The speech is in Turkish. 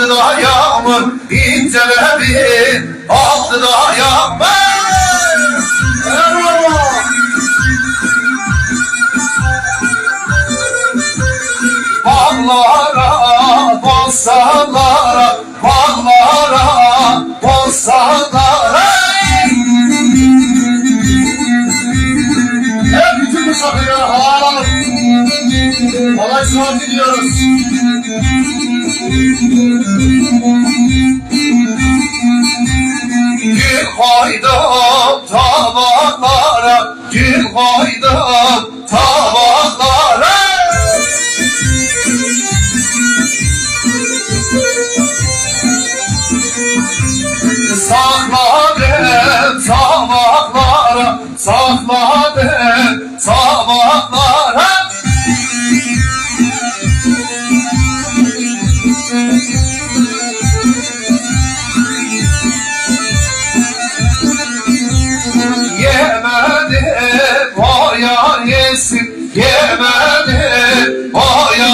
Aldı da yağmur inceledi Aldı da yağmur Bağlara, bostanlara, bağlara, bostanlara. Hep bütün misafirlere halal. Kolay sıhhat diliyoruz. Gül koydum tabaklara, gül koydum tabaklara. Sakladım tabaklara, sakladım tabaklara. yemedi. Ay